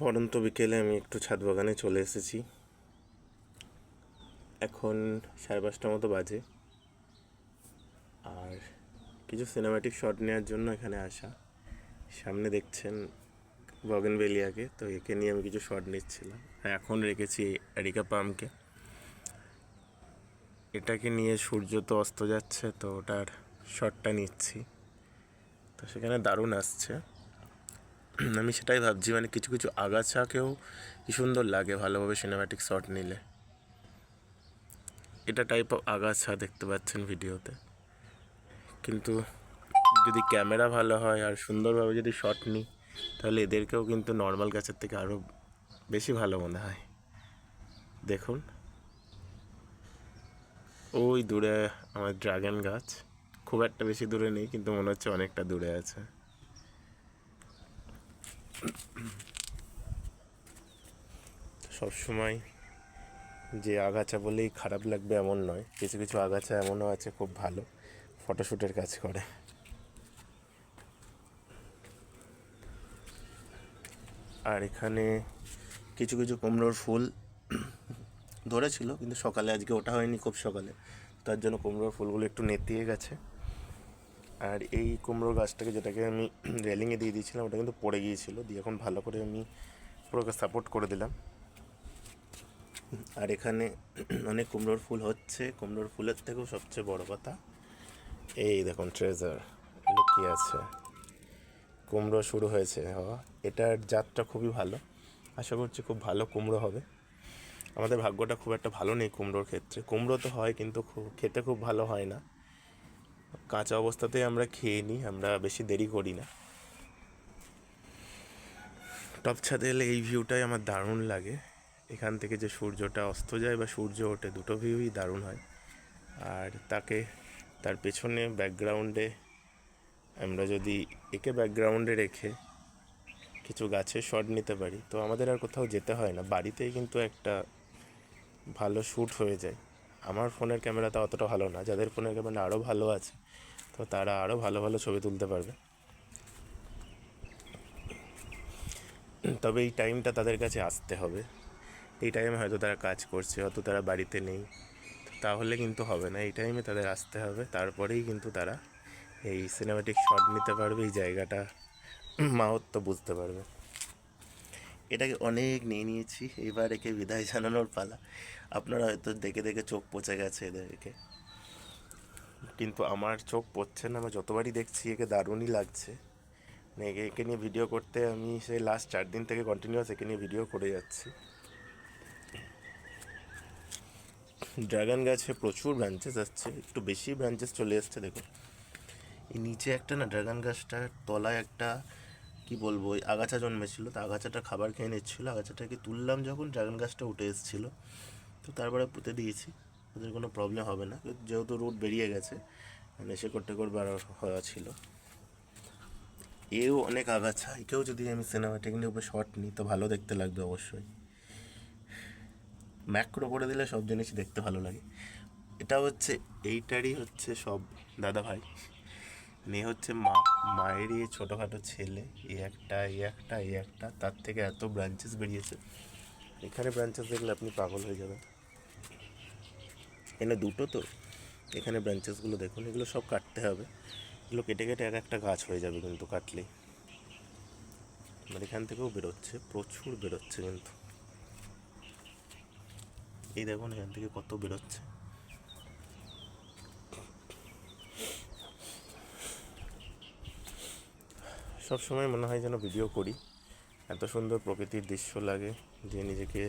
পরন্ত বিকেলে আমি একটু ছাদ বাগানে চলে এসেছি। এখন সাড়ে পাঁচটা মতো বাজে। আর কিছু সিনেমাটিক শট নেওয়ার জন্য এখানে আসা। সামনে দেখছেন বগেনবেলিয়াকে তো একে নিয়ে আমি কিছু শট নিচ্ছিলাম। এখন রেখেছি এরিকা পামকে এটাকে নিয়ে সূর্য তো অস্ত যাচ্ছে, তো ওটার শটটা নিচ্ছি। তো সেখানে দারুণ আসছে। আমি সেটাই ভাবছি মানে কিছু কিছু আগাছাকেও কি সুন্দর লাগে ভালোভাবে সিনেম্যাটিক শট নিলে। এটা টাইপ অফ আগাছা দেখতে পাচ্ছেন ভিডিওতে। কিন্তু যদি ক্যামেরা ভালো হয় আর সুন্দরভাবে যদি শট নিই, তাহলে এদেরকেও কিন্তু নর্মাল গাছের থেকে আরও বেশি ভালো মনে হয়। দেখুন। ওই দূরে আমার ড্রাগন গাছ। খুব একটা বেশি দূরে নেই, কিন্তু মনে হচ্ছে অনেকটা দূরে আছে। সবসময় যে আগাছা বলেই খারাপ লাগবে এমন নয়। কিছু কিছু আগাছা এমনও আছে খুব ভালো ফটোশ্যুটের কাজ করে। আর এখানে কিছু কিছু কুমড়োর ফুল ধরেছিল, কিন্তু সকালে, আজকে ওটা হয়নি খুব সকালে। তার জন্য কুমড়োর ফুলগুলো একটু নেতিয়ে গেছে। আর এই কুমড়ো গাছটাকে যেটাকে আমি রেলিংয়ে দিয়ে দিয়েছিলাম, ওটা কিন্তু পড়ে গিয়েছিল। দিয়ে এখন ভালো করে আমি পুরো সাপোর্ট করে দিলাম। আর এখানে অনেক কুমড়োর ফুল হচ্ছে। কুমড়োর ফুলের থেকেও সবচেয়ে বড় কথা, এই দেখুন ট্রেজার লুকিয়ে আছে। কুমড়ো শুরু হয়েছে। হওয়া এটার জাতটা খুবই ভালো। আশা করছি খুব ভালো কুমড়ো হবে। আমাদের ভাগ্যটা খুব একটা ভালো নেই কুমড়োর ক্ষেত্রে। কুমড়ো তো হয়, কিন্তু খেতে খুব ভালো হয় না। কাঁচা অবস্থাতেই আমরা খেয়ে নিই, আমরা বেশি দেরি করি না। টপ ছাদে এলে এই ভিউটাই আমার দারুণ লাগে। এখান থেকে যে সূর্যটা অস্ত যায় বা সূর্য ওঠে, দুটো ভিউই দারুণ হয়। আর তাকে, তার পেছনে ব্যাকগ্রাউন্ডে আমরা যদি একে ব্যাকগ্রাউন্ডে রেখে কিছু গাছের শট নিতে পারি, তো আমাদের আর কোথাও যেতে হয় না। বাড়িতেই কিন্তু একটা ভালো শ্যুট হয়ে যায়। আমার ফোনের ক্যামেরাটা অতটা ভালো না, যাদের ফোনের ক্যামেরা আরও ভালো আছে, তো তারা আরও ভালো ভালো ছবি তুলতে পারবে। তবে এই টাইমটা তাদের কাছে আসতে হবে। এই টাইমে হয়তো তারা কাজ করছে, হয়তো তারা বাড়িতে নেই, তাহলে কিন্তু হবে না। এই টাইমে তাদের আসতে হবে, তারপরেই কিন্তু তারা এই সিনেমাটিক শট নিতে পারবে, এই জায়গাটা মাহত্ব বুঝতে পারবে। এটাকে অনেক নিয়ে নিয়েছি, এবার একে বিদায় জানানোর পালা। আপনারা হয়তো দেখে দেখে চোখ পচে গেছে এদেরকে। কিন্তু আমার চোখ পড়ছে না, আমি যতবারই দেখছি একে দারুণই লাগছে। মানে একে একে নিয়ে ভিডিও করতে আমি সেই লাস্ট চার দিন থেকে কন্টিনিউয়াস একে নিয়ে ভিডিও করে যাচ্ছি। ড্রাগন গাছে প্রচুর ব্রাঞ্চেস আসছে, একটু বেশি ব্রাঞ্চেস চলে এসছে, দেখুন। এই নিচে একটা না ড্রাগন গাছটার তলায় একটা কি বলব, ওই আগাছা জন্মেছিল, তো আগাছাটা খাবার খেয়ে নিচ্ছিলো। আগাছাটাকে তুললাম যখন, ড্রাগন গাছটা উঠে এসেছিল। তো তারপরে পুঁতে দিয়েছি, ওদের কোনো প্রবলেম হবে না। যেহেতু রুট বেরিয়ে গেছে মানে শেকড় টেকড় বার হওয়া ছিল। এও অনেক আগাছা, একেও যদি আমি সিনেমাটিক নিয়ে উপরে শর্ট নিই, তো ভালো দেখতে লাগবে অবশ্যই। ম্যাক্রো করে দিলে সব জিনিস দেখতে ভালো লাগে। এটা হচ্ছে, এইটারই হচ্ছে সব দাদা ভাই মেয়ে হচ্ছে মা মায়েরই ছোটোখাটো ছেলে এই একটা এই একটা এই একটা, তার থেকে এত ব্রাঞ্চেস বেরিয়েছে। এখানে ব্রাঞ্চেস দেখলে আপনি পাগল হয়ে যাবেন। এখানে দুটো তো, এখানে ব্রাঞ্চেসগুলো দেখুন, এগুলো সব কাটতে হবে। এগুলো কেটে কেটে এক একটা গাছ হয়ে যাবে কিন্তু কাটলেই মানে এখান থেকেও বেরোচ্ছে, প্রচুর বেরোচ্ছে কিন্তু। এই দেখুন এখান থেকে কত বেরোচ্ছে। সব সময় মনে হয় যেন ভিডিও করি। এত সুন্দর প্রকৃতির দৃশ্য লাগে যে নিজেকে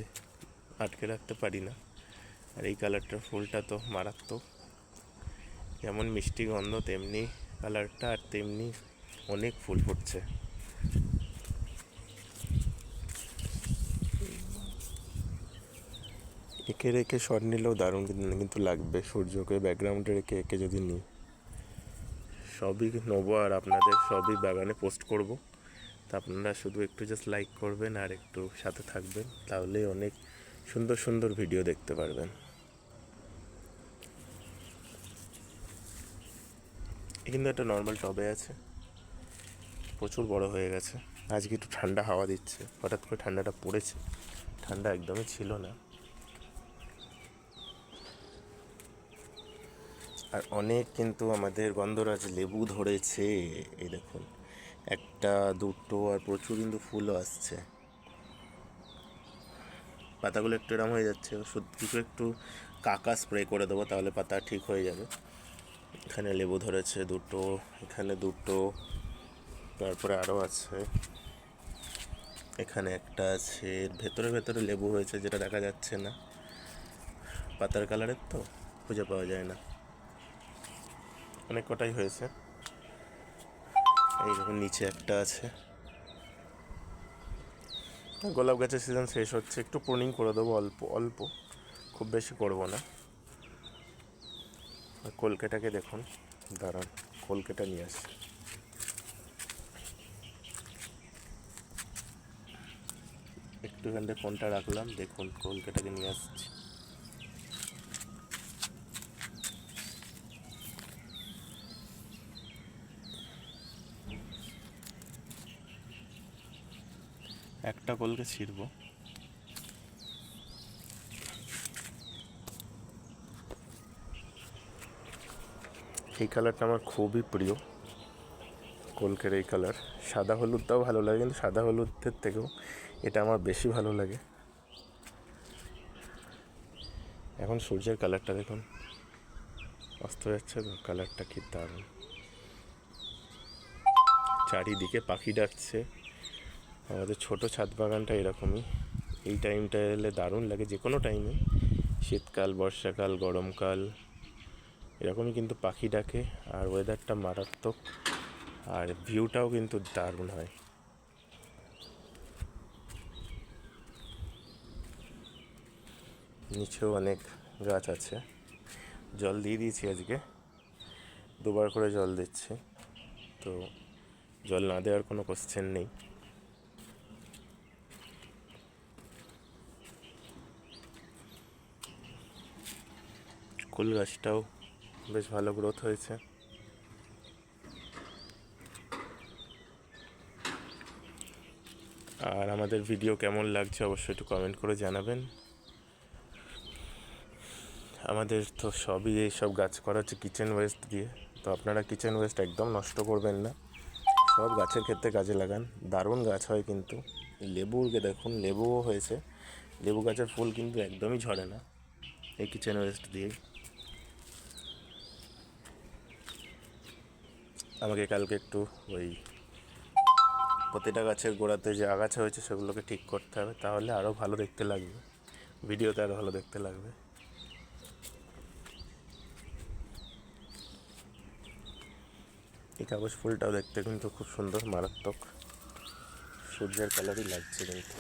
আটকে রাখতে পারি না। আর এই কালারটার ফুলটা তো মারাত্মক। যেমন মিষ্টি গন্ধ, তেমনি কালারটা আর তেমনি অনেক ফুল ফুটছে। একে রেখে শট নিলেও দারুণ কিন্তু লাগবে। সূর্যকে ব্যাকগ্রাউন্ডে রেখে একে যদি নিই। সবই নেব আর আপনাদের সবই বাগানে পোস্ট করব। তা আপনারা শুধু একটু জাস্ট লাইক করবেন আর একটু সাথে থাকবেন তাহলে অনেক সুন্দর সুন্দর ভিডিও দেখতে পারবেন। কিন্তু একটা নর্মাল টবে আছে, প্রচুর বড় হয়ে গেছে। আজকে একটু ঠান্ডা হাওয়া দিচ্ছে, হঠাৎ করে ঠান্ডাটা পড়েছে, ঠান্ডা একদমই ছিল না। আর অনেক কিন্তু আমাদের গন্ধরাজ লেবু ধরেছে, এই দেখুন, একটা, দুটো, আর প্রচুর কিন্তু ফুলও আসছে। পাতাগুলো একটু এরম হয়ে যাচ্ছে কিছু একটু কাকা স্প্রে করে দেবো, তাহলে পাতা ঠিক হয়ে যাবে। এখানে লেবু ধরেছে দুটো, এখানে দুটো, তারপরে আরও আছে। এখানে একটা আছে, ভেতরে ভেতরে লেবু হয়েছে, যেটা দেখা যাচ্ছে না। পাতার কালারের তো, খুঁজে পাওয়া যায় না। অনেক কটাই হয়েছে। এই দেখুন, নিচে একটা আছে। গোলাপ গাছের সিজন শেষ হচ্ছে। একটু প্রুনিং করে দেবো, অল্প অল্প। খুব বেশি করব না। কলকাটাকে দেখুন। দাঁড়ান, কলকাতা নিয়ে আসি। একটু এখান থেকে ফোনটা রাখলাম, দেখুন কলকাতাকে নিয়ে আসছি। একটা কলকে ছিড়বো। এই কালারটা আমার খুবই প্রিয়, কলকের এই কালার। সাদা হলুদটাও ভালো লাগে, কিন্তু সাদা হলুদের থেকেও এটা আমার বেশি ভালো লাগে। এখন সূর্যের কালারটা দেখুন। অস্ত যাচ্ছে তো, কালারটা কি দারুণ। চারিদিকে পাখি ডাকছে। আমাদের ছোট ছাদ বাগানটা এরকমই। এই টাইমটা এলে দারুণ লাগে যে কোনো টাইমে শীতকাল, বর্ষাকাল, গরমকাল, এরকমই কিন্তু পাখি ডাকে, আর ওয়েদারটা মারাত্মক, আর ভিউটাও কিন্তু দারুণ হয়। নিচেও অনেক গাছ আছে। জল দিয়ে দিয়েছি আজকে। দুবার করে জল দিচ্ছি। তো জল না দেওয়ার কোনো কোশ্চেন নেই। কুল গাছটাও বেশ ভালো গ্রোথ হয়েছে। আর আমাদের ভিডিও কেমন লাগছে অবশ্যই একটু কমেন্ট করে জানাবেন। আমাদের তো সবই এই সব গাছ করা হচ্ছে কিচেন ওয়েস্ট দিয়ে। তো আপনারা কিচেন ওয়েস্ট একদম নষ্ট করবেন না। সব গাছের ক্ষেত্রে কাজে লাগান। দারুণ গাছ হয় কিন্তু। লেবুকে দেখুন, লেবুও হয়েছে। লেবু গাছের ফুল কিন্তু একদমই ঝরে না। এই কিচেন ওয়েস্ট দিয়েই আমাকে কালকে একটু ওই প্রতিটা গাছের গোড়াতে যে আগাছা হয়েছে সেগুলোকে ঠিক করতে হবে, তাহলে আরও ভালো দেখতে লাগবে। ভিডিওতে আরও ভালো দেখতে লাগবে। এই কাগজ ফুলটাও দেখতে কিন্তু খুব সুন্দর, মারাত্মক। সূর্যের কালারই লাগছে কিন্তু।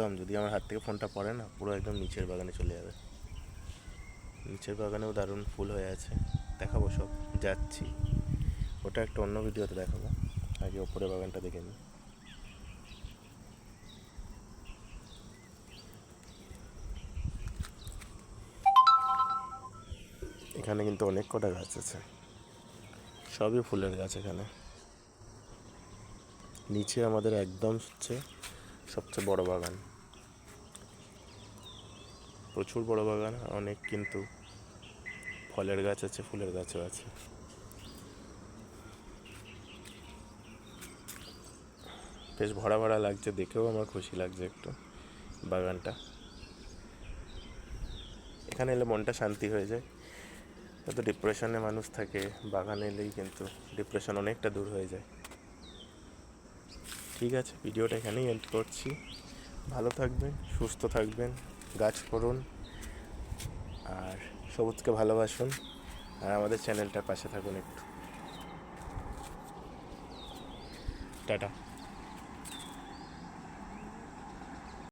একদম, যদি আমার হাত থেকে ফোনটা পড়ে না, পুরো একদম নিচের বাগানে চলে যাবে। নিচের বাগানেও দারুণ ফুল হয়ে আছে। দেখাবো সব, যাচ্ছি। ওটা একটা অন্য ভিডিওতে দেখাবো। আগে ওপরে বাগানটা দেখে নিই। এখানে কিন্তু অনেক কটা গাছ আছে। সবই ফুলের গাছ এখানে। নিচে আমাদের একদম হচ্ছে সবচেয়ে বড় বাগান। প্রচুর বড় বাগান, অনেক কিন্তু ফলের গাছ আছে, ফুলের গাছও আছে। বেশ ভরা ভরা লাগছে, দেখেও আমার খুশি লাগছে একটু বাগানটা। এখানে এলে মনটা শান্তি হয়ে যায়। এত ডিপ্রেশনে মানুষ থাকে, বাগানে এলেই কিন্তু ডিপ্রেশন অনেকটা দূর হয়ে যায়। ঠিক আছে, ভিডিওটা এখানেই এন্ড করছি। ভালো থাকবেন, সুস্থ থাকবেন। গাছ করুন আর সবুজকে ভালোবাসুন আর আমাদের চ্যানেলটার পাশে থাকুন একটু। টাটা।